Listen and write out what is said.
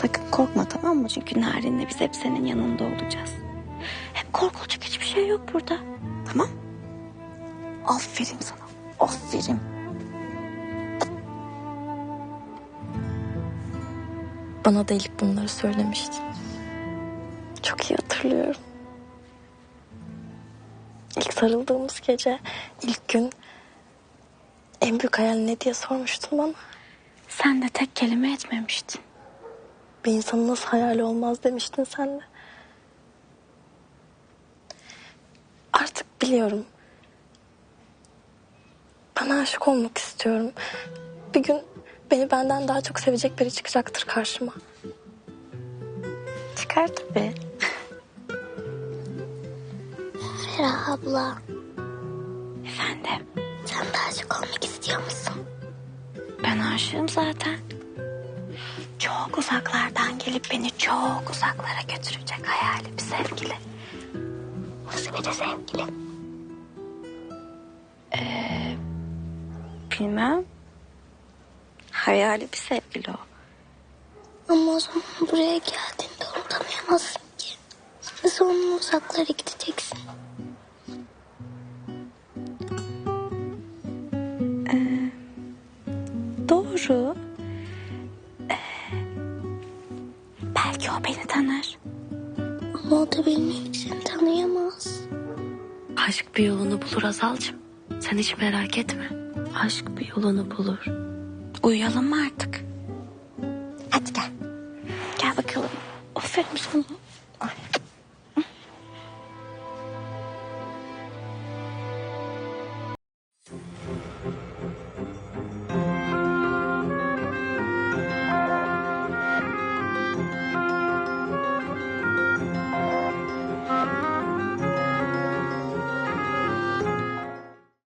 Sakın korkma tamam mı? Çünkü Narin'le biz hep senin yanında olacağız. Hem korkulacak hiçbir şey yok burada. Tamam? Aferin sana. Aferin. Bana da ilk bunları söylemiştin. Çok iyi hatırlıyorum. İlk sarıldığımız gece, ilk gün en büyük hayal ne diye sormuştun bana. Sen de tek kelime etmemiştin. Bir insanın nasıl hayali olmaz demiştin sen de. Artık biliyorum. Ben aşık olmak istiyorum. Bir gün beni benden daha çok sevecek biri çıkacaktır karşıma. Çıkar tabii. Ferah abla Efendim sen de aşık olmak istiyor musun? ben aşığım zaten. Çok uzaklardan gelip beni çok uzaklara götürecek hayali bir sevgili. Nasıl biri sevgili? Bilmem. Hayali bir sevgili o. Ama o zaman buraya geldiğinde unutamayamazsın ki. Onun uzaklara gideceksin? Doğru. Belki o beni tanır. Ama o da benim seni tanıyamaz. Aşk bir yolunu bulur Azalcığım. Sen hiç merak etme. Aşk bir yolunu bulur. Uyuyalım mı artık? Hadi gel. Gel bakalım. Aferin sana. Ay.